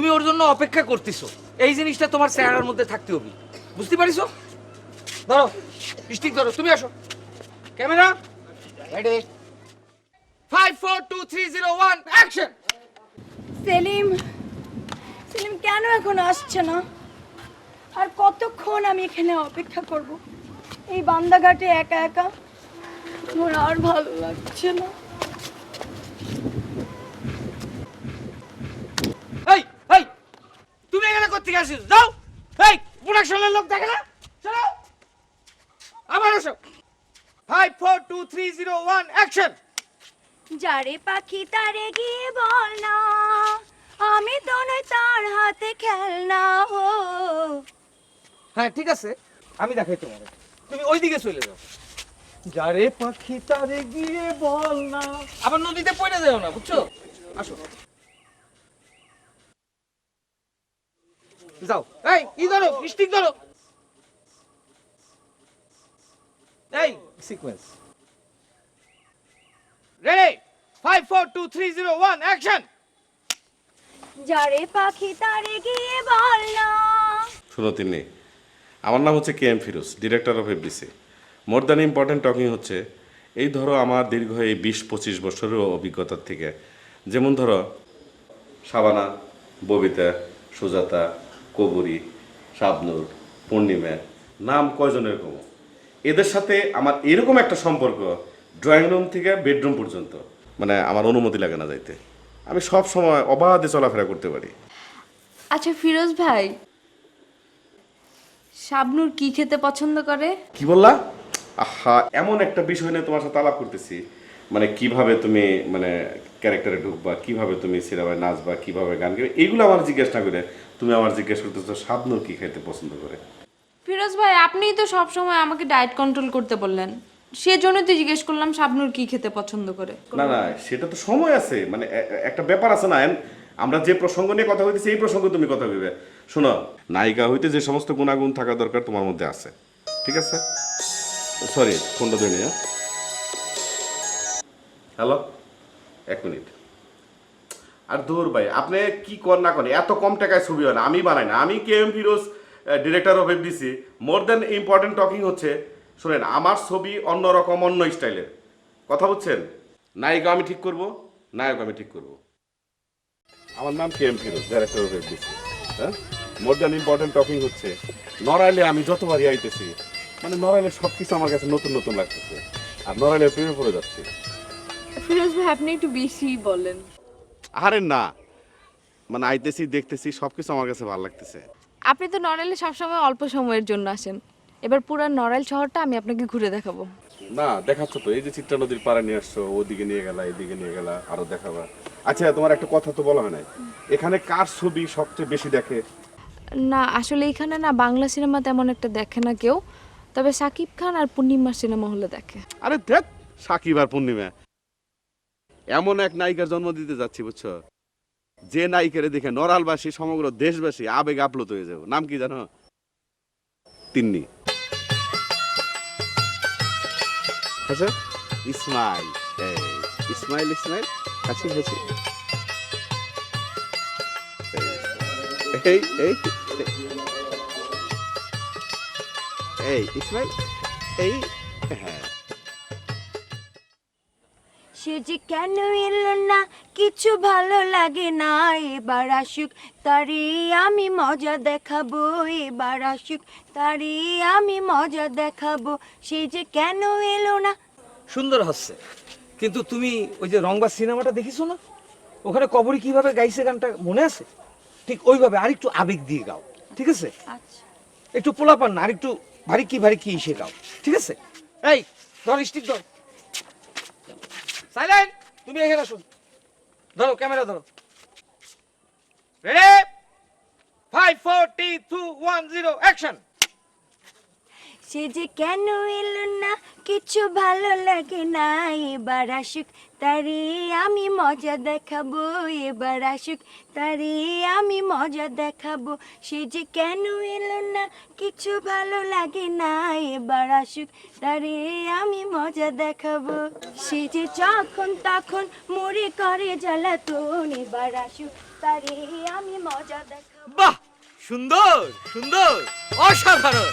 তুমি ওর জন্য অপেক্ষা করতেছো। এই জিনিসটা তোমার চেহারার মধ্যে থাকতে হবে। বুঝতে পারিছো? ধরো, স্টিক ধরো, তুমি আসো। Camera? Ready five four two three zero one Selim Selim, কেন এখন আসছে না? আর কতক্ষণ আমি এখানে অপেক্ষা করব? এই বান্দাঘাটে একা একা, আমার আর ভালো লাগছে না এই এই তুমি এখানে কোথেকে আসিস যাও। এই প্রোডাকশনের লোক দেখে না? চলো। আবার আসো। Five four two three zero one action যারে পাখি তারে গিয়ে বল না আমি তো নয় তার হাতে খেলনা হো হ্যাঁ ঠিক আছে। আমি দেখাই তোমার তুমি ওইদিকে চলে যাও। যারে পাখি তারে গিয়ে বল না আবার নদীতে পড়ে যাও না বুঝছ? আসো। যাও। এই ই ধরো? স্টিক ধরো। এই sequence ready five four two three zero one action যারে পাখি তারে গিয়ে বল না। শুনো তিনি আমার নাম হচ্ছে K M Firoz director of FDC more than important talking হচ্ছে এই ধরো আমার দীর্ঘ এই বিশ পঁচিশ বছরের অভিজ্ঞতার থেকে। যেমন ধরো সাবানা ববিতা সুজাতা কবরী শাবনুর পূর্ণিমা নাম কয়জনের কম এদের সাথে আমার এরকম একটা সম্পর্ক ড্রয়িং রুম থেকে বেডরুম পর্যন্ত। মানে আমার অনুমতি লাগে না যাইতে। আমি সব সময় অবাধে চলাফেরা করতে পারি। আচ্ছা ফিরোজ ভাই শাবনুর কি খেতে পছন্দ করে? কি বললা? আহা এমন একটা বিষয় নিয়ে তোমার সাথে আলাপ করতেছি। মানে কীভাবে তুমি মানে ক্যারেক্টারে ঢুকবা কীভাবে তুমি সিনেমায় নাচবা কীভাবে গান গাইবে এগুলো আমার জিজ্ঞেস না করে তুমি আমার জিজ্ঞেস করতেছো শাবনুর কি খেতে পছন্দ করে? ফিরোজ ভাই আপনিই তো সব সময় আমাকে ডায়েট কন্ট্রোল করতে বললেন। সেজন্যই তো জিজ্ঞেস করলাম শাবনুর কি খেতে পছন্দ করে। না না সেটা তো সময় আছে। মানে একটা ব্যাপার আছে না আমরা যে প্রসঙ্গ নিয়ে কথা হইতেছি এই প্রসঙ্গে তুমি কথা কইবে শোনো নায়িকা হইতে যে সমস্ত গুণাগুণ থাকা দরকার তোমার মধ্যে আছে। ঠিক আছে? সরি ফোনটা ধরে নিয়ে হ্যালো এক মিনিট। আর দূর ভাই, আপনি কি কর না করেন, এত কম টাকায় ছবি হয় না, আমি বানাই না। আমি K M Firoz director of FDC more than important talking হচ্ছে, শোনেন, আমার ছবি অন্য রকম অন্য স্টাইলের। কথা বুঝছেন? নায়িকা আমি ঠিক করব, নায়ক আমি ঠিক করব। আমার নাম K M Firoz director of FDC হ্যাঁ? মোর দেন ইম্পর্টেন্ট টকিং হচ্ছে, নড়াইলে আমি যতবারই আইতেছি মানে নড়াইলে সব কিছু আমার কাছে নতুন নতুন লাগতেছে, আর নড়াইলে প্রেমে পড়ে যাচ্ছে। ফিরোজ ভাই, আপনি একটু বেশি বলেন। আরে না। মানে আইতেছি দেখতেছি সবকিছু আমার কাছে ভালো লাগতেছে। আপনি তো নড়াইলে সবসময় অল্প সময়ের জন্য আসেন। এবার পুরো নড়াইল শহরটা আমি আপনাকে ঘুরে দেখাবো। না দেখাচ্ছ তো এই যে চিত্রা নদীর পাড়ে নিয়ে আসছো ওদিকে নিয়ে গেলা এদিকে নিয়ে গেলা আরও দেখাবা। আচ্ছা তোমার একটা কথা তো বলা হয় নাই। এখানে কার ছবি সবচেয়ে বেশি দেখে? না আসলে এখানে না বাংলা সিনেমা তেমন একটা দেখে না কেউ। তবে সাকিব খান আর পূর্ণিমার সিনেমা হলে দেখে। আরে দেখ সাকিব আর পূর্ণিমা। এমন এক নায়িকার জন্ম দিতে যাচ্ছি, বুঝছ? যে নায়িকারে দেখে নরালবাসী সমগ্র দেশবাসী আবেগ আপ্লুত হয়ে যাব। নাম কি জানো? তিন্নি। আচ্ছা ইসমাইল। ইসমাইল ইসমাইল? হাসি হাসি এই এই এই, ইসমাইল? এই হ্যাঁ। সে যে কেন এলো না? কিছু ভালো লাগে না। এবার আসুক তারে আমি মজা দেখাবো। এবার আসুক তারে আমি মজা দেখাবো। সে যে কেন এলো না? সুন্দর হচ্ছে কিন্তু তুমি ওই যে রংবাজ সিনেমাটা দেখিছো না? ওখানে কবরী কীভাবে গাইছে গানটা মনে আছে? ঠিক ওইভাবে আরেকটু আবেগ দিয়ে গাও ঠিক আছে? আচ্ছা। একটু পোলাপান না আরেকটু ভারী কি ভারী কি এসে গাও ঠিক আছে? এই ধর স্টিক ধর। সাইলেন্ট তুমি এখানে শুন ধরো, ক্যামেরা ধরো। Ready five four three two one zero action সে যে কেন এলো না? কিছু ভালো লাগে না, এবার আসুক তারে আমি মজা দেখাবো, এবার আসুক তারে আমি মজা দেখাবো। সে যে কেন এলো না কিছু ভালো লাগে না, এবার আসুক তারে আমি মজা দেখাবো। সে যে যখন তখন মরে করে জ্বালা জ্বালাতন, এবার আসুক তারে আমি মজা দেখাবো। বাহ! সুন্দর সুন্দর, অসাধারণ।